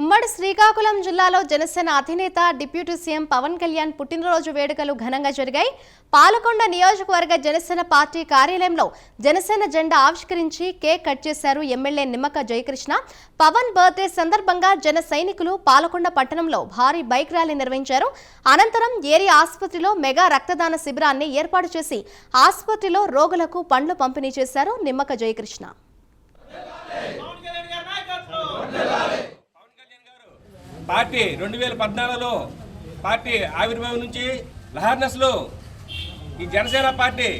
ఉమ్మడి శ్రీకాకుళం జిల్లాలో జనసేన అధినేత డిప్యూటీ సీఎం పవన్ కళ్యాణ్ పుట్టినరోజు వేడుకలు ఘనంగా జరిగాయి. పాలకొండ నియోజకవర్గ జనసేన పార్టీ కార్యాలయంలో జనసేన జెండా ఆవిష్కరించి కేక్ కట్ చేశారు ఎమ్మెల్యే నిమ్మక జయకృష్ణ. పవన్ బర్త్డే సందర్భంగా జన సైనికులు పాలకొండ పట్టణంలో భారీ బైక్ ర్యాలీ నిర్వహించారు. అనంతరం ఏరియా ఆసుపత్రిలో మెగా రక్తదాన శిబిరాన్ని ఏర్పాటు చేసి ఆసుపత్రిలో రోగులకు పండ్లు పంపిణీ చేశారు నిమ్మక జయకృష్ణ. పార్టీ రెండు వేల పద్నాలుగులో పార్టీ ఆవిర్భావం నుంచి లహార్నెస్లో ఈ జనసేన పార్టీ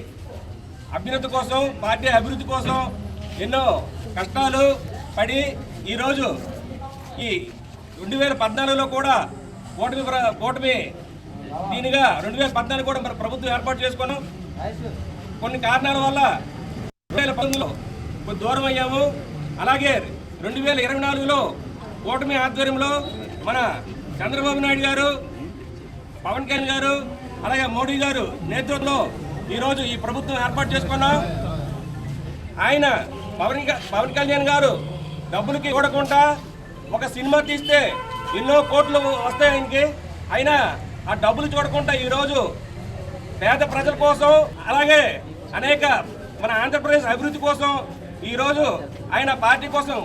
అభ్యున్నతి కోసం పార్టీ అభివృద్ధి కోసం ఎన్నో కష్టాలు పడి ఈరోజు ఈ రెండు వేల పద్నాలుగులో కూడా కూటమి ఓటమి కూటమి దీనిగా రెండు వేల పద్నాలుగు కూడా మరి ప్రభుత్వం ఏర్పాటు చేసుకున్నాం. కొన్ని కారణాల వల్ల రెండు వేల పంతొమ్మిదిలో కొంచెం దూరం అయ్యాము. అలాగే రెండు వేల ఇరవై నాలుగులో కూటమి ఆధ్వర్యంలో మన చంద్రబాబు నాయుడు గారు పవన్ కళ్యాణ్ గారు అలాగే మోడీ గారు నేతృత్వంలో ఈరోజు ఈ ప్రభుత్వం ఏర్పాటు చేసుకున్నాం. ఆయన పవన్ క- పవన్ కళ్యాణ్ గారు డబ్బులకి చూడకుండా ఒక సినిమా తీస్తే ఎన్నో కోట్లు వస్తాయి ఆయనకి. అయినా ఆ డబ్బులు చూడకుండా ఈరోజు పేద ప్రజల కోసం అలాగే అనేక మన ఆంధ్రప్రదేశ్ అభివృద్ధి కోసం ఈరోజు ఆయన పార్టీ కోసం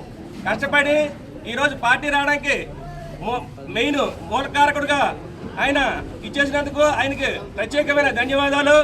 కష్టపడి ఈరోజు పార్టీ రావడానికి మెయిన్ మూలకారకుడుగా ఆయన ఇచ్చేసినందుకు ఆయనకి ప్రత్యేకమైన ధన్యవాదాలు.